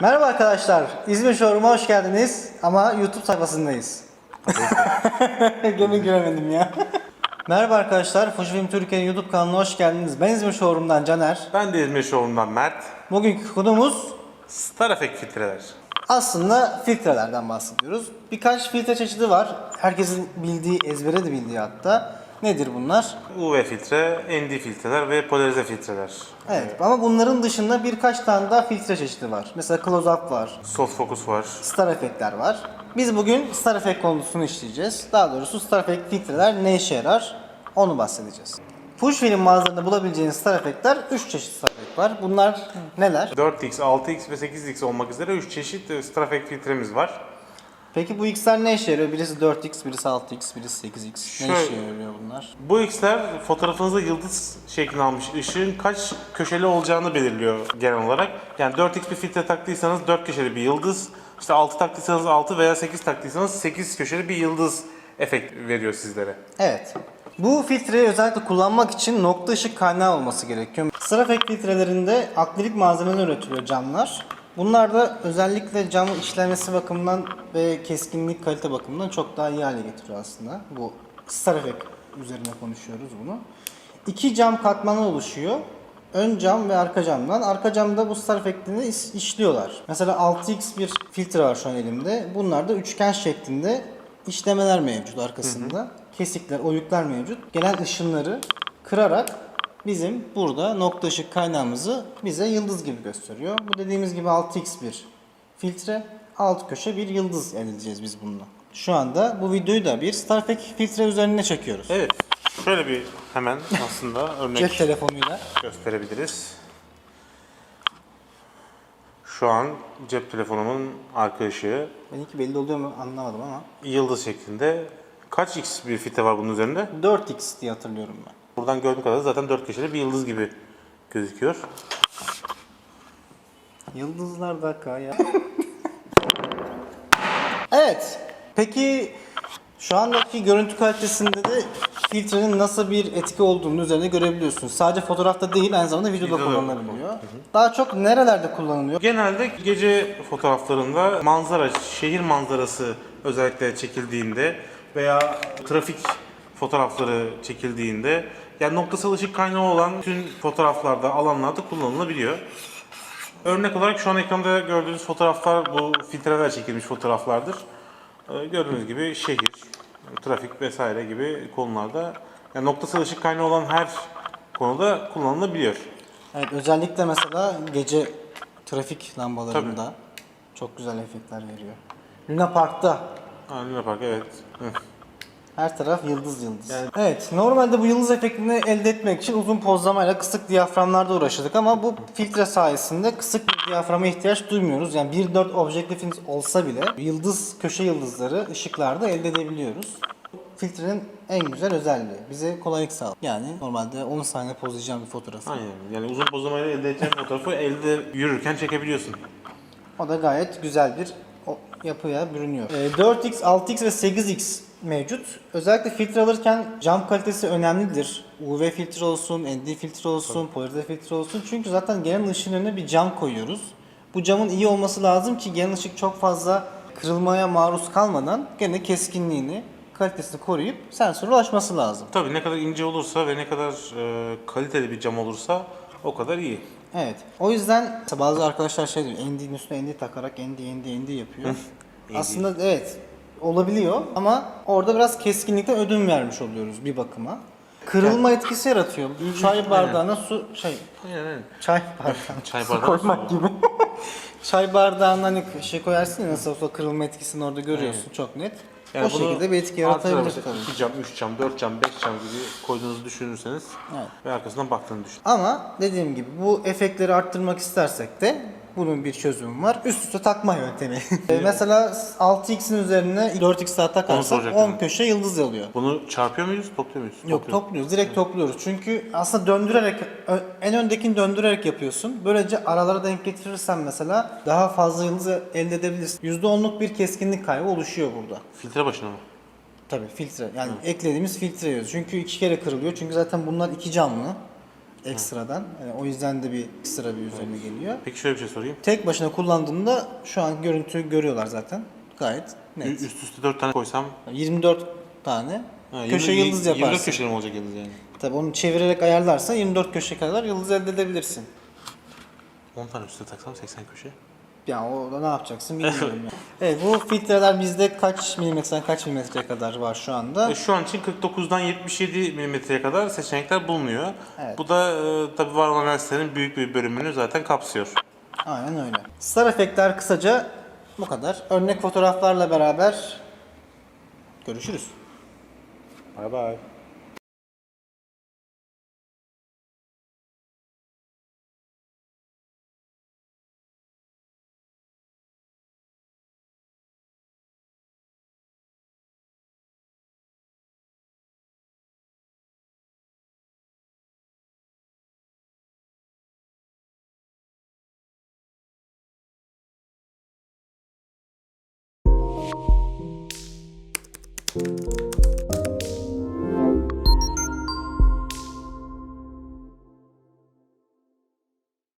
Merhaba arkadaşlar, İzmir Showroom'a hoş geldiniz ama YouTube sayfasındayız. Gene göremedim ya. Merhaba arkadaşlar, Fujifilm Türkiye'nin YouTube kanalına hoş geldiniz. Ben İzmir Showroom'dan Caner. Ben de İzmir Showroom'dan Mert. Bugünkü konumuz Star Effect filtreler. aslında filtrelerden bahsediyoruz. Birkaç filtre çeşidi var. Herkesin bildiği, ezbere de bildiği hatta. Nedir bunlar? UV filtre, ND filtreler ve polarize filtreler. Evet ama bunların dışında birkaç tane daha filtre çeşidi var. Mesela close-up var, Soft focus var. Star Effect'ler var. Biz bugün Star Effect konusunu işleyeceğiz. Daha doğrusu Star Effect filtreler ne işe yarar onu bahsedeceğiz. Fujifilm mağazalarında bulabileceğiniz Star Effect'ler 3 çeşit Star Effect var. Bunlar neler? 4x, 6x ve 8x olmak üzere 3 çeşit e, Star Effect filtremiz var. Peki bu X'ler ne işe yarıyor? Birisi 4X, birisi 6X, birisi 8X. Ne Şöyle- işe yarıyor bunlar? Bu x'ler fotoğrafınızda yıldız şeklini almış ışığın kaç köşeli olacağını belirliyor genel olarak. Yani 4x bir filtre taktıysanız 4 köşeli bir yıldız, işte 6 taktıysanız 6 veya 8 taktıysanız 8 köşeli bir yıldız efekt veriyor sizlere. Evet. Bu filtreyi özellikle kullanmak için nokta ışık kaynağı olması gerekiyor. Star Effect filtrelerinde akrilik malzemeler üretiliyor camlar. Bunlar da özellikle camın işlemesi bakımından ve keskinlik kalite bakımından çok daha iyi hale getiriyor aslında. Bu Star Effect üzerine konuşuyoruz bunu. İki cam katmanı oluşuyor. Ön cam ve arka camdan. Arka camda bu Star Effect'ini işliyorlar. Mesela 6x bir filtre var şu an elimde. Bunlar da üçgen şeklinde işlemeler mevcut arkasında. Kesikler, oyuklar mevcut. Gelen ışınları kırarak bizim burada nokta ışık kaynağımızı bize yıldız gibi gösteriyor. Bu dediğimiz gibi 6x bir filtre. Alt köşe bir yıldız elde edeceğiz biz bununla. Şu anda bu videoyu da bir Star Effect filtre üzerine çekiyoruz. Evet. Şöyle bir hemen aslında örnek Cep telefonuyla. gösterebiliriz. Şu an cep telefonumun arka ışığı Benimki belli oluyor mu anlamadım ama. yıldız şeklinde. Kaç x bir filtre var bunun üzerinde? 4x diye hatırlıyorum ben. Buradan gördüğüm kadarıyla zaten dört köşeli bir yıldız gibi gözüküyor. Yıldızlar da kaya. evet. Peki şu andaki görüntü kalitesinde de filtrenin nasıl bir etki olduğunu üzerinde görebiliyorsunuz. Sadece fotoğrafta değil aynı zamanda videoda Videoda kullanılabiliyor. Daha çok nerelerde kullanılıyor? Genelde gece fotoğraflarında manzara, şehir manzarası özellikle çekildiğinde veya trafik fotoğrafları çekildiğinde yani noktasal ışık kaynağı olan bütün fotoğraflarda, alanlarda kullanılabiliyor. Örnek olarak şu an ekranda gördüğünüz fotoğraflar bu filtreler çekilmiş fotoğraflardır. Ee, Gördüğünüz gibi şehir, trafik vesaire gibi konularda yani noktasal ışık kaynağı olan her konuda kullanılabiliyor. Evet özellikle mesela gece trafik lambalarında çok güzel efektler veriyor. Luna Park'ta Ha, Luna Park evet. Hı. Her taraf yıldız yıldız. Evet, normalde bu yıldız efektini elde etmek için uzun pozlamayla kısık diyaframlarda uğraşırdık ama bu filtre sayesinde kısık bir diyaframa ihtiyaç duymuyoruz. Yani 1.4 objektifiniz olsa bile yıldız, köşe yıldızları ışıklarda elde edebiliyoruz. Filtrenin en güzel özelliği. Bize kolaylık sağlıyor. Yani normalde 10 saniye pozlayacağım bir fotoğrafı. Aynen. Yani uzun pozlamayla elde edeceğin fotoğrafı elde yürürken çekebiliyorsun. O da gayet güzel bir yapıya bürünüyor. Ee, 4x, 6x ve 8x mevcut. Özellikle filtre alırken cam kalitesi önemlidir. UV filtre olsun, ND filtre olsun, polarize filtre olsun. Çünkü zaten gelen ışığın önüne bir cam koyuyoruz. Bu camın iyi olması lazım ki gelen ışık çok fazla kırılmaya maruz kalmadan gene keskinliğini, kalitesini koruyup sensöre ulaşması lazım. Tabii ne kadar ince olursa ve ne kadar e, kaliteli bir cam olursa o kadar iyi. Evet. O yüzden bazı arkadaşlar şey diyor, ND'nin üstüne ND takarak ND, ND, ND yapıyor. Aslında evet olabiliyor ama orada biraz keskinlikten ödün vermiş oluyoruz bir bakıma. Kırılma etkisi yaratıyor. Çay bardağına su şey Aynen aynen. çay bardağına Çay su bardağına koymak gibi. çay bardağına hani şey koyarsın ya nasıl olsa kırılma etkisini orada görüyorsun çok net. o bunu şekilde bir etki yaratabilir tabii. 2 cam, 3 cam, 4 cam, 5 cam gibi koyduğunuzu düşünürseniz Evet. ve arkasından baktığını düşün. Ama dediğim gibi bu efektleri arttırmak istersek de bunun bir çözümü var. Üst üste takma yöntemi. E, Mesela 6x'in üzerine 4x daha takarsak soracaktım. 10 köşe yıldız alıyor. Bunu çarpıyor muyuz, topluyor muyuz? Yok Topluyoruz. topluyoruz. Direkt topluyoruz. Çünkü aslında döndürerek ö- en öndekini döndürerek yapıyorsun. Böylece aralara denk getirirsen mesela daha fazla yıldız elde edebilirsin. %10'luk bir keskinlik kaybı oluşuyor burada. Filtre başına mı? Tabii filtre. Yani eklediğimiz filtre yiyoruz. Çünkü iki kere kırılıyor. Çünkü zaten bunlar iki camlı. Ekstradan. Yani o yüzden de bir ekstra bir üzerine geliyor. Peki şöyle bir şey sorayım. Tek başına kullandığında şu an görüntü görüyorlar zaten. Gayet Ü- net. Üst üste 4 tane koysam 24 tane ha, köşe 20 yıldız 24 yaparsın. köşeli mi olacak yıldız yani? Tabii onu çevirerek ayarlarsan 24 köşe kadar yıldız elde edebilirsin. 10 tane üstte taksam 80 köşe. Yani o da ne yapacaksın bilmiyorum. yani. Evet bu filtreler bizde kaç milimetreden kaç milimetreye kadar var şu anda? E, Şu an için 49'dan 77 milimetreye kadar seçenekler bulunuyor. Evet. Bu da e, tabii var olan lenslerin büyük bir bölümünü zaten kapsıyor. Aynen öyle. Star efektler kısaca bu kadar. Örnek fotoğraflarla beraber görüşürüz. Bay bay. Música